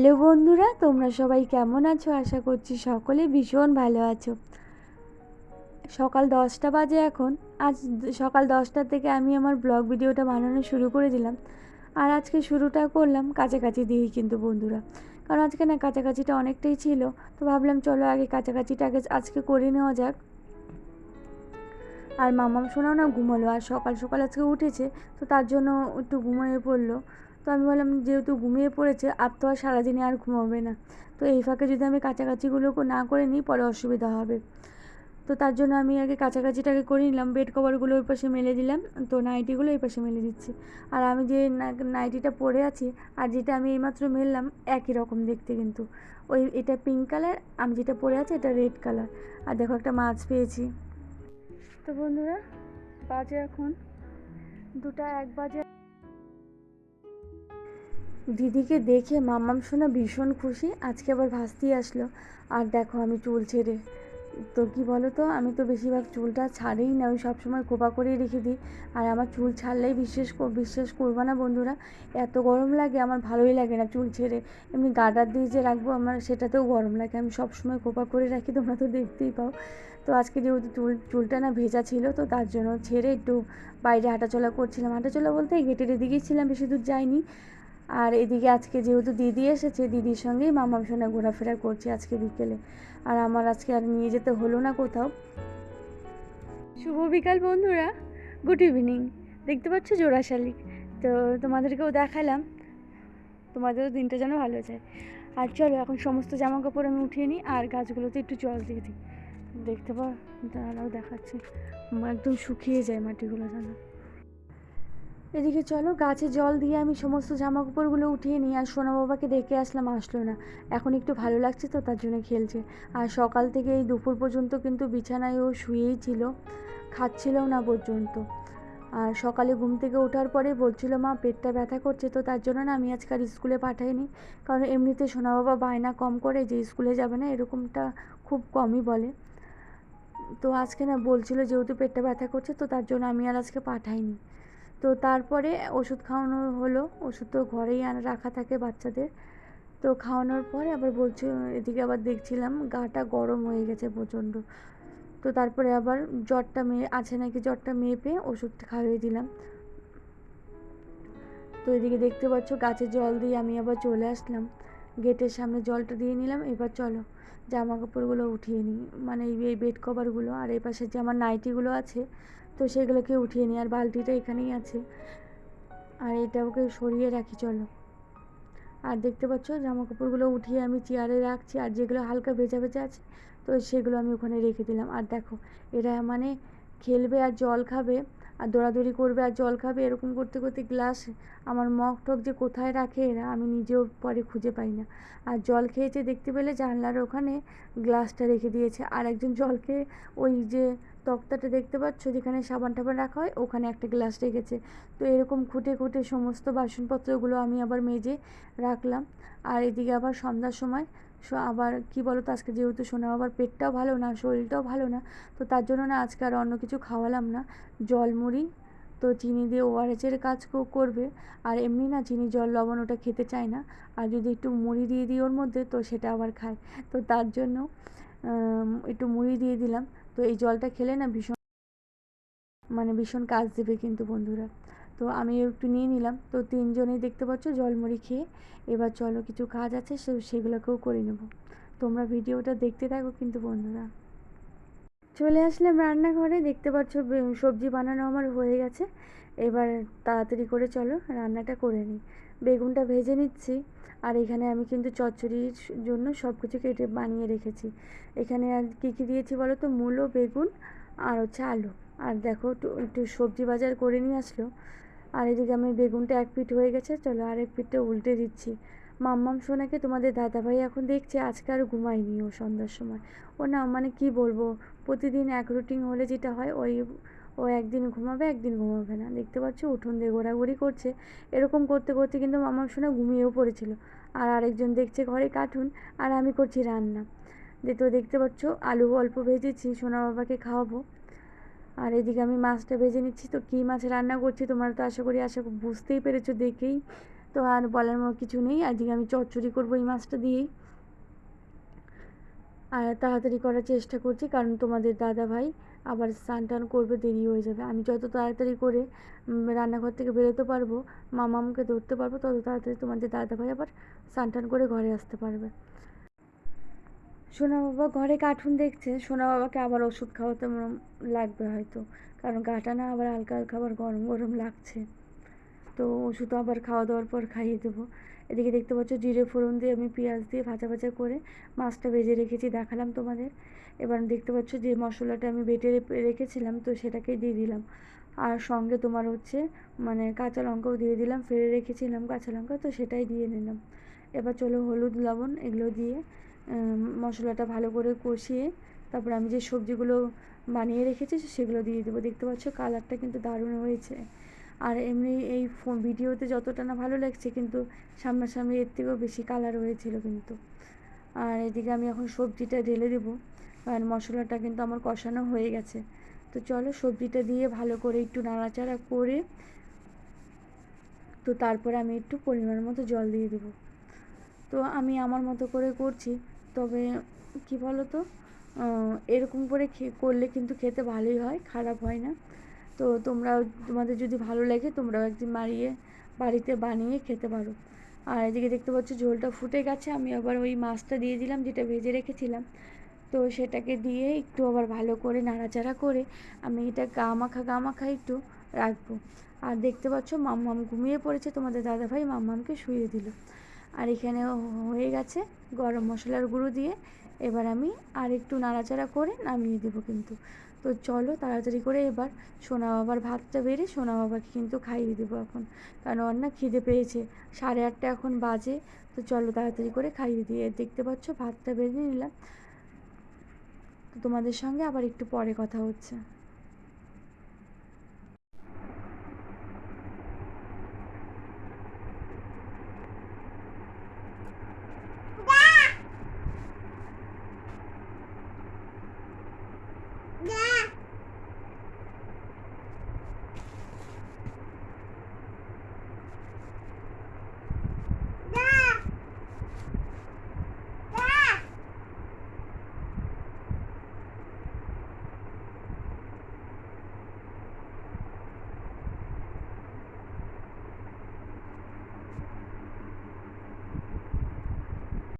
Hello বন্ধুরা, তোমরা সবাই কেমন আছো? আশা করছি সকলে ভীষণ ভালো আছো। সকাল দশটা বাজে এখন। আজ সকাল দশটার থেকে আমি আমার ব্লগ ভিডিওটা বানানো শুরু করে দিলাম। আর আজকে শুরুটা করলাম কাছাকাছি দিয়েই কিন্তু বন্ধুরা। কারণ আজকে না কাছাকাছিটা অনেকটাই ছিল। তো ভাবলাম চলো আগে কাছাকাছিটা আগে আজকে করে নেওয়া যাক। আর মামাম শোনাও না ঘুমালো। আর সকাল সকাল আজকে উঠেছে। তো তার জন্য একটু ঘুমিয়ে পড়ল। তো আমি বললাম, যেহেতু ঘুমিয়ে পড়েছে, আর তো আর সারাদিনে আর ঘুমাবে না। তো এই ফাঁকে যদি আমি কাছাকাছিগুলো না করে নিই, পরে অসুবিধা হবে। তো তার জন্য আমি আগে কাছাকাছিটাকে করে নিলাম, বেড কভারগুলো ওই পাশে মেলে দিলাম, তো নাইটিগুলো এই পাশে মেলে দিচ্ছি। আর আমি যে নাইটিটা পরে আছি, আর যেটা আমি এইমাত্র মেললাম, একই রকম দেখতে কিন্তু। ওই, এটা পিঙ্ক কালার আমি যেটা পরে আছি, এটা রেড কালার আর দেখো একটা মাছ পেয়েছি। তো বন্ধুরা, বাজে এখন দুটা, এক বাজে। দিদিকে দেখে মাম্মাম শোনা ভীষণ খুশি, আজকে আবার ভাসতি আসলো। আর দেখো আমি চুল ছেড়ে। তো কি বলো তো আমি তো বেশিরভাগ চুলটা ছাড়েই না, আমি সবসময় কোপা করেই রেখে দিই। আর আমার চুল ছাড়লেই বিশ্বাস বিশ্বাস করব না বন্ধুরা, এত গরম লাগে, আমার ভালোই লাগে না চুল ছেড়ে। এমনি গাডার দিয়ে যে রাখব, আমার সেটাতেও গরম লাগে, আমি সবসময় কোপা করে রাখি, তোমরা তো দেখতেই পাও। তো আজকে যেহেতু চুল, চুলটা না ভেজা ছিল, তো তার জন্য ছেড়ে একটু বাইরে হাঁটাচলা করছিলাম। হাঁটাচলা বলতে গেটের এদিকেই ছিলাম, বেশি দূর যাইনি। আর এদিকে আজকে যেহেতু দিদি এসেছে, দিদির সঙ্গেই মামার সঙ্গে ঘোরাফেরা করছি আজকে বিকেলে। আর আমার আজকে আর নিয়ে যেতে হলো না কোথাও। শুভ বিকাল বন্ধুরা, গুড ইভিনিং। দেখতে পাচ্ছ জোড়া শালিক তো তোমাদেরকেও দেখালাম, তোমাদেরও দিনটা যেন ভালো যায়। আর চলো, এখন সমস্ত জামা কাপড় আমি উঠিয়ে নিই, আর গাছগুলোতে একটু জল দিয়ে দিই। দেখতে পাও, দাঁড়াও দেখাচ্ছি। একদম শুকিয়ে যায় মাটিগুলো যেন। এদিকে চলো, গাছে জল দিয়ে আমি সমস্ত জামা কাপড়গুলো উঠিয়ে নিই আর সোনা বাবাকে ডেকে আসলাম, আসলো না। এখন একটু ভালো লাগছে তো, তার জন্য খেলছে। আর সকাল থেকে এই দুপুর পর্যন্ত কিন্তু বিছানায় ও শুয়েই ছিল, খাচ্ছিলও না পর্যন্ত। আর সকালে ঘুম থেকে ওঠার পরে বলছিল, মা, পেটটা ব্যথা করছে তো, তার জন্য না আমি আজকে আর স্কুলে পাঠাইনি। কারণ এমনিতে সোনা বাবা বায়না কম করে, যে স্কুলে যাবে না, এরকমটা খুব কমই বলে। তো আজকে না বলছিল, যেহেতু পেটটা ব্যথা করছে তো, তার জন্য আমি আর আজকে পাঠাইনি। তো তারপরে ওষুধ খাওয়ানো হলো। ওষুধ তো ঘরেই আনা, রাখা থাকে বাচ্চাদের। তো খাওয়ানোর পরে আবার বলছি, এদিকে আবার দেখছিলাম গাটা গরম হয়ে গেছে প্রচণ্ড। তো তারপরে আবার জ্বরটা মেয়ে, আছে নাকি জ্বরটা মেপে ওষুধটা খাইয়ে দিলাম। তো এদিকে দেখতে পাচ্ছ গাছে জল দিয়ে আমি আবার চলে আসলাম। গেটের সামনে জলটা দিয়ে নিলাম, এবার চলো। জামা কাপড়গুলো উঠিয়ে নিই। মানে এই বেড কভারগুলো আর এই পাশে যে আমার নাইটিগুলো আছে, তো সেগুলোকে উঠিয়ে নিই। আর বালতিটা এখানেই আছে। আর এটা ওকে সরিয়ে রাখি, চলো। আর দেখতে পাচ্ছ জামা কাপড়গুলো উঠিয়ে আমি চেয়ারে রাখছি। আর যেগুলো হালকা ভেজা ভেজা আছে, তো সেগুলো আমি ওখানে রেখে দিলাম। আর দেখো, এরা মানে খেলবে আর জল খাবে, আর দৌড়াদৌড়ি করবে আর জল খাবে, এরকম করতে করতে গ্লাস আমার মগ টক যে কোথায় রাখে এরা, আমি নিজেও পরে খুঁজে পাই না। আর জল খেয়েছে দেখতে পেলে জানলার ওখানে গ্লাসটা রেখে দিয়েছে। আর একজন জল খেয়ে ওই যে তক্তাটা দেখতে পাচ্ছ, যেখানে সাবান টাবান রাখা হয়, ওখানে একটা গ্লাস রেখেছে। তো এরকম খুঁটে খুঁটে সমস্ত বাসনপত্রগুলো আমি আবার মেজে রাখলাম। আর এদিকে আবার সন্ধ্যার সময় আবার কি বলো তো আজকে যেহেতু শোনা আবার পেটটাও ভালো না, শরীরটাও ভালো না, তো তার জন্য না আজকে আর অন্য কিছু খাওয়ালাম না। জল মুড়ি তো চিনি দিয়ে ওআরএসের কাজ করবে। আর এমনি না চিনি, জল, লবণ ওটা খেতে চায় না। আর যদি একটু মুড়ি দিয়ে দিই ওর মধ্যে, তো সেটা আবার খায়। তো তার জন্য একটু মুড়ি দিয়ে দিলাম। তো এই জলটা খেলে না ভীষণ মানে ভীষণ কাজ দেবে কিন্তু বন্ধুরা। তো আমি একটু নিয়ে নিলাম। তো তিনজনেই দেখতে পাচ্ছ জলমুড়ি খেয়ে। এবার চলো কিছু কাজ আছে, সে, সেগুলোকেও করে নেব। তোমরা ভিডিওটা দেখতে থাকো কিন্তু বন্ধুরা। চলে আসলাম রান্নাঘরে। দেখতে পাচ্ছ সবজি বানানো আমার হয়ে গেছে। এবার তাড়াতাড়ি করে চলো রান্নাটা করে নিই। বেগুনটা ভেজে নিচ্ছি। আর এখানে আমি কিন্তু চচ্চড়ির জন্য সব কিছু কেটে বানিয়ে রেখেছি। এখানে আর কী কী দিয়েছি বলো তো? মূলো, বেগুন আর হচ্ছে আলু। আর দেখো একটু সবজি বাজার করে নিয়ে আসলো। আর এদিকে আমি বেগুনটা এক পিঠ হয়ে গেছে, চলো আর এক পিঠটা উল্টে দিচ্ছি। মাম্মাম সোনাকে তোমাদের দাদাভাই এখন দেখছে, আজকে আর ঘুমায়নি ও সন্ধ্যার সময়। ও না মানে কি বলব, প্রতিদিন এক রুটিন হলে যেটা হয়, ওই, ও একদিন ঘুমাবে একদিন ঘুমাবে না। দেখতে পাচ্ছ, উঠোন দিয়ে ঘোরাঘুরি করছে। এরকম করতে করতে কিন্তু মামার সোনা ঘুমিয়েও পড়েছিল। আর আরেকজন দেখছে ঘরে কার্টুন, আর আমি করছি রান্না। তো দেখতে পাচ্ছ, আলু অল্প ভেজেছি, সোনা বাবাকে খাওয়াবো। আর এদিকে আমি মাছটা ভেজে নিচ্ছি। তো কী মাছ রান্না করছি তোমরা তো আশা করি, আশা বুঝতেই পেরেছ দেখেই। তো আর বলার মতো কিছু নেই। আজকে আমি চচ্চড়ি করব এই মাছটা দিয়েই। আর তাড়াতাড়ি করার চেষ্টা করছি, কারণ তোমাদের দাদা ভাই আবার স্নান টান করবে, দেরি হয়ে যাবে। আমি যত তাড়াতাড়ি করে রান্নাঘর থেকে বেরোতে পারব, মামামকে ধরতে পারব, তত তাড়াতাড়ি তোমাদের দাদা ভাই আবার স্নান টান করে ঘরে আসতে পারবে। সোনা বাবা ঘরে কার্টুন দেখছে, সোনা বাবাকে আবার ওষুধ খাওয়াতে লাগবে হয়তো। কারণ গাটা না আবার হালকা হালকা আবার গরম গরম লাগছে। তো ওষুধ আবার খাওয়া দাওয়ার পর খাইয়ে দেবো। এদিকে দেখতে পাচ্ছ জিরে ফোড়ন দিয়ে আমি পেঁয়াজ দিয়ে ভাজা ভাজা করে মাছটা ভেজে রেখেছি, দেখালাম তোমাদের। এবার দেখতে পাচ্ছ যে মশলাটা আমি বেটে রেখেছিলাম, তো সেটাকেই দিয়ে দিলাম। আর সঙ্গে তোমার হচ্ছে মানে কাঁচা লঙ্কাও দিয়ে দিলাম, ফেলে রেখেছিলাম কাঁচা লঙ্কা, তো সেটাই দিয়ে নিলাম। এবার চলো হলুদ, লবণ এগুলো দিয়ে মশলাটা ভালো করে কষিয়ে তারপর আমি যে সবজিগুলো বানিয়ে রেখেছি সেগুলো দিয়ে দেবো। দেখতে পাচ্ছ কালারটা কিন্তু দারুণ হয়েছে। আর এমনি এই ফো ভিডিওতে যতটা না ভালো লাগছে কিন্তু সামনাসামনি এর থেকেও বেশি কালার হয়েছিল কিন্তু। আর এদিকে আমি এখন সবজিটা ঢেলে দেবো। কারণ মশলাটা কিন্তু আমার কষানো হয়ে গেছে। তো চলো সবজিটা দিয়ে ভালো করে একটু নাড়াচাড়া করে তো তারপরে আমি একটু পরিমাণ মতো জল দিয়ে দেবো। তো আমি আমার মতো করে করছি। তবে কি বলো তো এরকম করে করলে কিন্তু খেতে ভালোই হয়, খারাপ হয় না। তো তোমরা তোমাদের যদি ভালো লাগে, তোমরাও একদিন বাড়িয়ে বাড়িতে বানিয়ে খেতে পারো। আর এদিকে দেখতে পাচ্ছ ঝোলটা ফুটে গেছে, আমি আবার ওই মাছটা দিয়ে দিলাম, যেটা ভেজে রেখেছিলাম। তো সেটাকে দিয়ে একটু আবার ভালো করে নাড়াচাড়া করে আমি এটা গা মাখা গা মাখা একটু রাখব। আর দেখতে পাচ্ছ মাম্মাম ঘুমিয়ে পড়েছে, তোমাদের দাদাভাই মাম্মামকে শুয়ে দিল। আর এখানে হয়ে গেছে গরম মশলার গুঁড়ো দিয়ে। এবার আমি আর একটু নাড়াচাড়া করে নামিয়ে দেবো কিন্তু। তো চলো তাড়াতাড়ি করে এবার সোনা বাবার ভাতটা বেড়ে সোনা বাবাকে কিন্তু খাইয়ে দেবো এখন। কারণ না খিদে পেয়েছে, সাড়ে আটটা এখন বাজে। তো চলো তাড়াতাড়ি করে খাইয়ে দিয়ে, দেখতে পাচ্ছ ভাতটা বেড়ে নিলাম। তো তোমাদের সঙ্গে আবার একটু পরে কথা হচ্ছে।